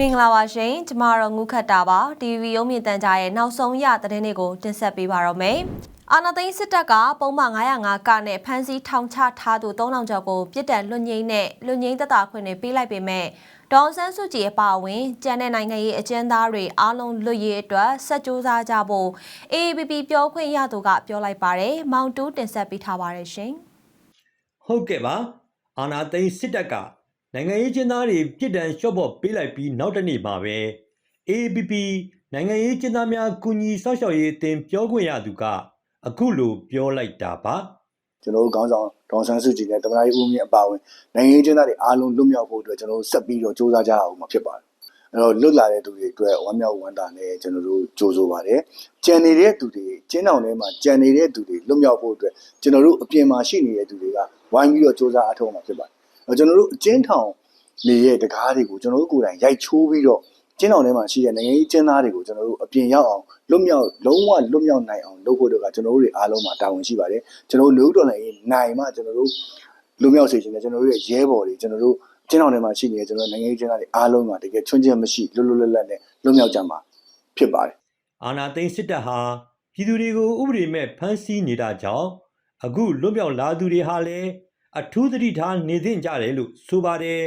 မင်္ဂလာပါရှင်ကျမတို့ငုခတ်တာပါ TV ရုံးမြင့်တန်ကြားရဲ့နောက်ဆုံးရသတင်းတွေကိုတင်ဆက်ပေးပါတော့မယ်အာနာသိန်းစစ်တပ်ကပုံမှန်905ကနဲ့ဖမ်းဆီးထောင်ချထားသူ3000ကျော်ကိုပြစ်ဒဏ်လွတ်ငြိမ်းနဲ့လွတ်ငြိမ်းသက်သာခွင့်တွေပေးလိုက်ပေမဲ့ဒေါန်ဆန်းစုကြည်အပါအဝင်ကျန်တဲ့နိုင်ငံရေးအကျဉ်းသားတွေအားလုံးလွတ်ရေးအတွက်ဆက်ကြိုးစားကြဖို့ AAPP ပြောခွင့်ရသူကပြောလိုက်ပါတယ်မောင်တူးတင်ဆက်ပေးထားပါတယ်ရှင်ဟုတ်ကဲ့ပါအာနာသိန်းစစ်တပ်က နိုင်ငံရေးကျင်းသားတွေပြည်တံလျှော့ပေါ့ပေးလိုက်ပြီးနောက်တစ်နေ့မှာပဲ AAPP နိုင်ငံရေးကျင်းသားများကုညီဆောက်ရှောက်ရေးအသင်းပြောခွင့်ရသူကအခုလိုပြောလိုက်တာပါ ကျွန်တော်တို့ခေါင်းဆောင်ဒေါန်ဆန်းစုကြည်နဲ့တမန်တော်ကြီးဦးမြင့်အပါအဝင်နိုင်ငံရေးကျင်းသားတွေအားလုံးလွတ်မြောက်ဖို့အတွက်ကျွန်တော်တို့ဆက်ပြီးတော့စ조사ကြရအောင်မှာဖြစ်ပါတယ်အဲ့တော့လွတ်လာတဲ့သူတွေအတွက်ဝမ်းမြောက်ဝမ်းသာနဲ့ကျွန်တော်တို့ကြိုးဆိုပါတယ်ကြံနေတဲ့သူတွေကျင်းအောင်ထဲမှာကြံနေတဲ့သူတွေလွတ်မြောက်ဖို့အတွက်ကျွန်တော်တို့အပြင်မှာရှိနေတဲ့သူတွေကဝိုင်းပြီးတော့စ조사အထောက်မှာဖြစ်ပါတယ်အဲ့တော့ ကျွန်တော်တို့အကျဉ်းထောင်နေရဲ့တကားတွေကိုကျွန်တော်တို့ကိုယ်တိုင်ရိုက်ချိုးပြီးတော့ကျင်းအောင်ထဲမှာရှိတဲ့နိုင်ငံရေးကျင်းသားတွေကိုကျွန်တော်တို့အပြင်ရောက်အောင်လွတ်မြောက်လုံးဝလွတ်မြောက်နိုင်အောင်လုပ်ဖို့တို့ကကျွန်တော်တို့တွေအားလုံးမှာတာဝန်ရှိပါတယ်ကျွန်တော်တို့လူဦးတော်လည်းနိုင်မှကျွန်တော်တို့လွတ်မြောက်စေချင်တယ်ကျွန်တော်တို့ရဲ့ရဲဘော်တွေကျွန်တော်တို့ကျင်းအောင်ထဲမှာရှိနေတဲ့ကျွန်တော်နိုင်ငံရေးကျင်းသားတွေအားလုံးမှာတကယ်ချွင်းချက်မရှိလွတ်လွတ်လပ်လပ်နဲ့လွတ်မြောက်ကြမှာဖြစ်ပါတယ်အာနာသိန်းစစ်တပ်ဟာပြည်သူတွေကိုဥပဒေမဲ့ဖမ်းဆီးနေတာကြောင့်အခုလွတ်မြောက်လာသူတွေဟာလည်း အထူးသတိထားနေသင့်ကြတယ်လို့ဆိုပါတယ်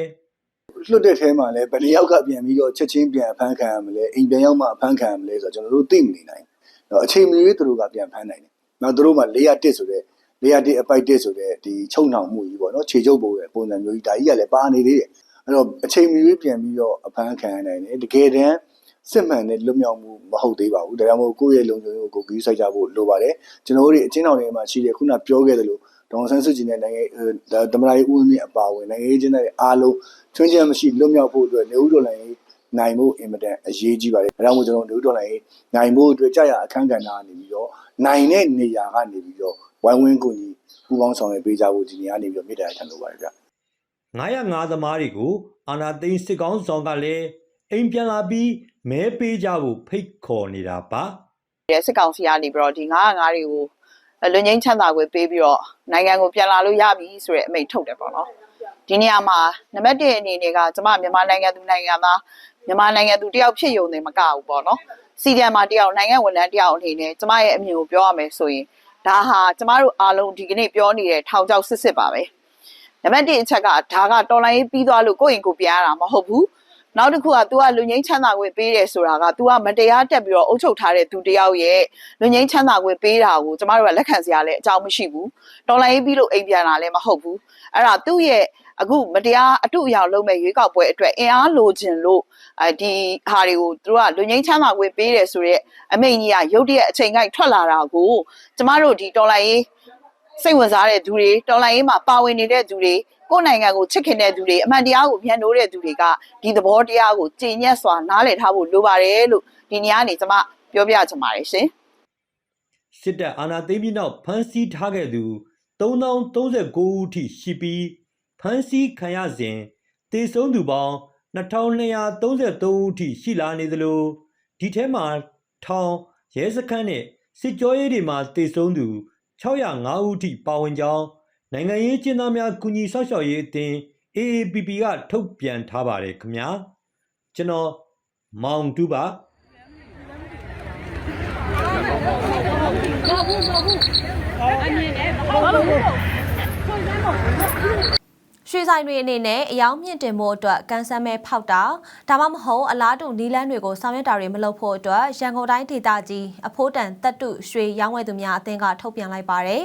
လွတ်တဲ့ထဲမှာလည်းဘယ်နှစ်ယောက်ကပြန်ပြီးတော့ချက်ချင်းပြန်အဖမ်းခံရမလဲအိမ်ပြန်ရောက်မှအဖမ်းခံရမလဲဆိုတော့ကျွန်တော်တို့သိမနေနိုင်ဘူးတော့အချိန်မီရေးသူတို့ကပြန်ဖမ်းနိုင်တယ်နောက်သူတို့မှ401ဆိုတဲ့401အပိုက်1ဆိုတဲ့ဒီချုံနှောင်မှုကြီးပေါ့နော်ခြေချုပ်ပုံရဲ့ပုံစံမျိုးကြီးဒါကြီးကလည်းပါနေသေးတယ်အဲ့တော့အချိန်မီရေးပြန်ပြီးတော့အဖမ်းခံရနိုင်တယ်တကယ်တမ်းစစ်မှန်တဲ့လွတ်မြောက်မှုမဟုတ်သေးပါဘူးဒါကြောင့်မို့ကိုယ့်ရဲ့လုံခြုံရေးကိုကိုယ်ကြီးစိုက်ကြဖို့လိုပါတယ်ကျွန်တော်တို့တွေအချင်းတော်တွေမှာရှိတဲ့ခုနပြောခဲ့သလို ဒေါန်ဆန်းစုကြည်နဲ့နိုင်ငံတမန်တော်ဦးမြင့်အပါဝင်နိုင်ငံရေးချင်းတွေအားလုံးချွင်းချက်မရှိလွတ်မြောက်ဖို့အတွက်နေဦးတော်လိုင်းနိုင်မှုအင်မတန်အရေးကြီးပါတယ်ဒါကြောင့်မို့ကျွန်တော်နေဦးတော်လိုင်းနိုင်မှုအတွက်ကြာရအခန်းကဏ္ဍကနေပြီးတော့နိုင်တဲ့နေရာကနေပြီးတော့ဝိုင်းဝန်းကူညီပူးပေါင်းဆောင်ရွက်ပေးကြဖို့ဒီနေရာနေပြီးတော့မြေတားထန်လိုပါတယ်ဗျ905သမားတွေကိုအာနာသိန်းစစ်ကောင်းဆောင်ကလည်းအိမ်ပြန်လာပြီးမဲပေးကြဖို့ဖိတ်ခေါ်နေတာပါတဲ့စစ်ကောင်စီကနေပြီးတော့ဒီ905တွေကို လွန်ငင်းချမ်းသာခွင့်ပေးပြီးတော့နိုင်ငံကိုပြန်လာလို့ရပြီဆိုတဲ့အမိန့်ထုတ်တယ်ပေါ့နော်ဒီနေရာမှာနံပါတ်1အနေနဲ့ကကျမမြန်မာနိုင်ငံသူနိုင်ငံသားမြန်မာနိုင်ငံသူတယောက်ဖြစ်ယုံနေမကဘူးပေါ့နော်စီဒီအမ်မှာတယောက်နိုင်ငံဝန်ထမ်းတယောက်အနေနဲ့ကျမရဲ့အမြင်ကိုပြောရမယ်ဆိုရင်ဒါဟာကျမတို့အားလုံးဒီကနေ့ပြောနေတဲ့ထောင်ချောက်စစ်စစ်ပါပဲနံပါတ်1အချက်ကဒါကတော်လိုင်းရေးပြီးသွားလို့ကိုယ့်ရင်ကိုယ်ပြန်ရတာမဟုတ်ဘူး နောက်တစ်ခုက तू ကလူငင်းချမ်းသာခွင့်ပေးတယ်ဆိုတာက तू ကမတရားတက်ပြီးတော့အုပ်ချုပ်ထားတဲ့သူတယောက်ရဲ့လူငင်းချမ်းသာခွင့်ပေးတာကိုကျမတို့ကလက်ခံစရာလည်းအကြောင်းမရှိဘူးတော်လိုင်းရေးပြီးလို့အိမ်ပြန်လာလည်းမဟုတ်ဘူးအဲ့ဒါသူ့ရဲ့အခုမတရားအတုအယောင်လုံးမဲ့ရွေးကောက်ပွဲအတွက်အင်အားလိုချင်လို့အဲဒီဟာတွေကိုသူတို့ကလူငင်းချမ်းသာခွင့်ပေးတယ်ဆိုရက်အမိန်ကြီးကရုတ်တရက်အချိန်ကိုက်ထွက်လာတာကိုကျမတို့ဒီတော်လိုင်းရေးစိတ်ဝင်စားတဲ့သူတွေတော်လိုင်းရေးမှာပါဝင်နေတဲ့သူတွေ ကိုယ့်နိုင်ငံကိုချစ်ခင်တဲ့သူတွေအမှန်တရားကိုပြန်လို့တဲ့သူတွေကဒီသဘောတရားကိုကြည်ညက်စွာနားလည်ထားဖို့လိုပါတယ်လို့ဒီနေရာကနေကျွန်မပြောပြချင်ပါတယ်ရှင်စစ်တပ်အာဏာသိမ်းပြီးနောက်ဖမ်းဆီးထားခဲ့သူ3039ဦးထိရှိပြီးဖမ်းဆီးခံရစဉ်တေဆုံးသူပေါင်း2233ဦးထိရှိလာနေသလိုဒီထဲမှာထောင်ရဲစခန်းနဲ့စစ်ကြောရေးတွေမှာတေဆုံးသူ605ဦးထိပါဝင်ကြောင်း နိုင်ငံရေးကျင်းသားများကုညီဆောက်ရှောက်ရေးအသင်း AAPP ကထုတ်ပြန်ထားပါတယ်ခင်ဗျာကျွန်တော်မောင်တူပါရွှေဆိုင်တွေအနေနဲ့အယောင်မြင့်တင်ဖို့အတွက်ကန်ဆယ်မဲဖောက်တာဒါမှမဟုတ်အလားတူနီလန်းတွေကိုဆောင်ရွက်တာတွေမလုပ်ဖို့အတွက်ရန်ကုန်တိုင်းဒေသကြီးအဖိုးတန်တက်တုရွှေရောင်းဝယ်သူများအသင်းကထုတ်ပြန်လိုက်ပါတယ်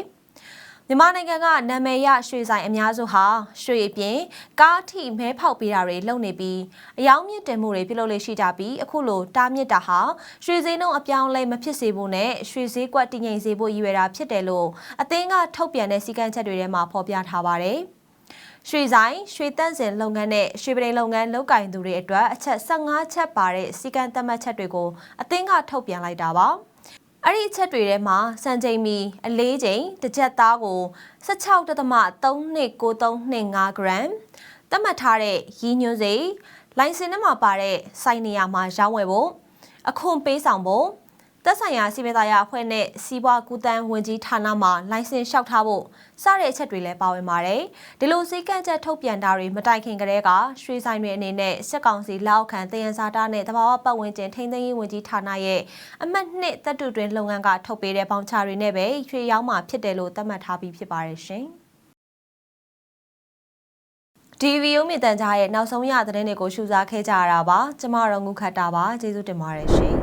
မြန်မာနိုင်ငံကနာမည်ရရွှေဆိုင်အများစုဟာရွှေအပြင်ကားထိမဲဖောက်ပေးတာတွေလုပ်နေပြီးအယောင်မြင့်တင်မှုတွေပြုလုပ်လေရှိကြပြီးအခုလိုတားမြစ်တာဟာရွှေစည်းနှုန်းအပြောင်းလဲမဖြစ်စေဖို့နဲ့ရွှေစည်းကွက်တည်ငြိမ်စေဖို့ရည်ရွယ်တာဖြစ်တယ်လို့အသင်းကထုတ်ပြန်တဲ့စည်းကမ်းချက်တွေထဲမှာဖော်ပြထားပါတယ်။ရွှေဆိုင်ရွှေတန့်စင်လုပ်ငန်းနဲ့ရွှေပရိန်လုပ်ငန်းလုပ်ကင်သူတွေအတွက်အချက်15ချက်ပါတဲ့စီကံသတ်မှတ်ချက်တွေကိုအသင်းကထုတ်ပြန်လိုက်တာပါ အဲ့ဒီအချက်တွေထဲမှာစံချိန်မီအလေးချိန်တစ်ချက်သားကို16.329325 gram သတ်မှတ်ထားတဲ့ရည်ညွှန်းစိလိုင်စင်ထဲမှာပါတဲ့စိုက်နေရမှာရောင်းဝယ်ဖို့အခွန်ပေးဆောင်ဖို့ သက်ဆိုင်ရာစီမံသားရအဖွဲ့နဲ့စီးပွားကူးတန်းဝင်ကြီးဌာနမှလိုင်စင်လျှောက်ထားဖို့စတဲ့အချက်တွေလည်းပါဝင်ပါတယ်။ဒီလိုစည်းကမ်းချက်ထုတ်ပြန်တာတွေမတိုင်ခင်ကတည်းကရွှေဆိုင်တွေအနေနဲ့စက်ကောင်စီလက်အောက်ခံတယံဇာတာနဲ့တဘာဝပတ်ဝန်းကျင်ထိန်းသိမ်းရေးဝင်ကြီးဌာနရဲ့အမှတ်နှစ်တပ်တုတွင်လုပ်ငန်းကထုတ်ပေးတဲ့ပေါင်ချတွေနဲ့ပဲရွှေရောင်းမှာဖြစ်တယ်လို့သတ်မှတ်ထားပြီးဖြစ်ပါတယ်ရှင်။ DVO မြေတန်ကြားရဲ့နောက်ဆုံးရသတင်းတွေကိုရှုစားခဲ့ကြရတာပါကျမတို့ငုခတ်တာပါကျေးဇူးတင်ပါတယ်ရှင်